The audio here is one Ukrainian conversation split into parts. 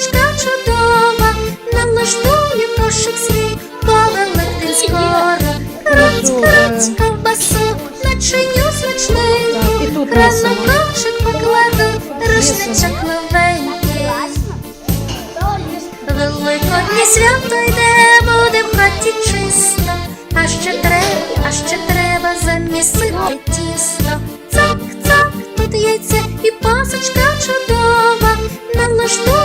пасочка чудова, налаштує кошик свій, повеликдень скоро. Крать, е. ковбасу, начиню смачненьку, несемо. кошик покладу, рушничок новенький. Великоднє свято йде, буде в хаті чисто, а ще треба, а ще треба замісити тісто. Цак, цак, тут яйце і пасочка чудова, налаштує кошик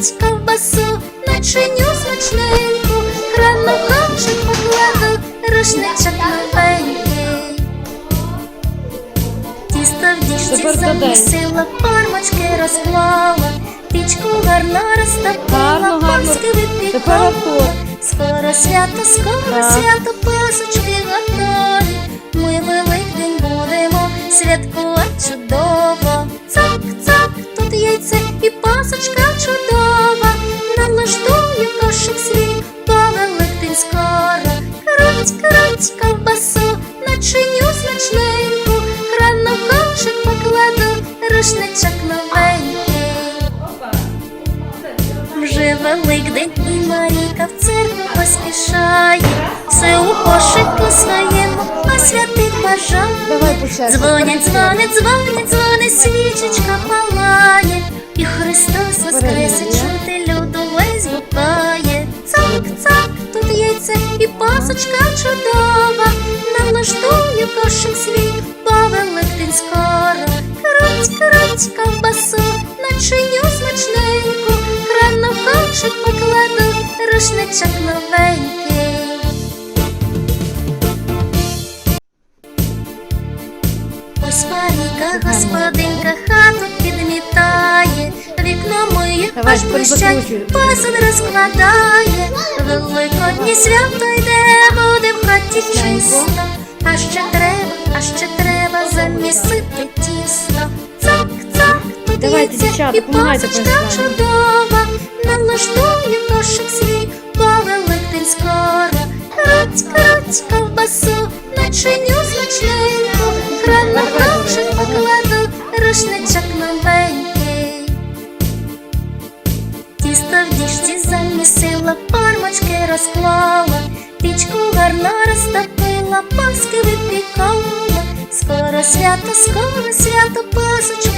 Крать, ковбасу, начиню смачненьку, рано кошик покладу, рушничок новенький. Тісто в діжці замісила, формочки розклала, пічку гарно розтопила, гарно. випікала. Скоро свято, скоро свято, пасочки готові. Ми великдень будемо святкувати чудово. Налаштує кошик свій, бо великдень скоро. Крать, крать, ковбасу, начиню смачненьку. Рано кошик покладу, рушничок новенький. Вже Великдень і Марійка в церкву поспішає, все у кошику своєму, а святих бажає. По. Дзвонять, дзвонять, дзвонять, дзвонить, свічечка палає, і Христос воскресе, пасочка чудова, налаштує кошик свій, Великдень скоро. Крать, крать, ковбасу, начиню смачненьку, рано в кошик покладу, рушничок новенький. Ось господинка, хату підмітає, вікно моє аж перезакручуй. посуд розкладає. Великоднє свято йде, чисто. А ще треба, а ще треба замісити тісто. Цак, цак, Давайте, дівчата, і помагайте пасочка принести. чудова. Налаштує кошик свій, бо Великдень скоро. Крать, крать, ковбасу, начиню смачненьку, рано кошик покладу, рушничок новенький. Тісто в діжці замісила, формочки розклала, пічку гарно розтопила, паски випікала. Скоро свято, скоро свято, пасочки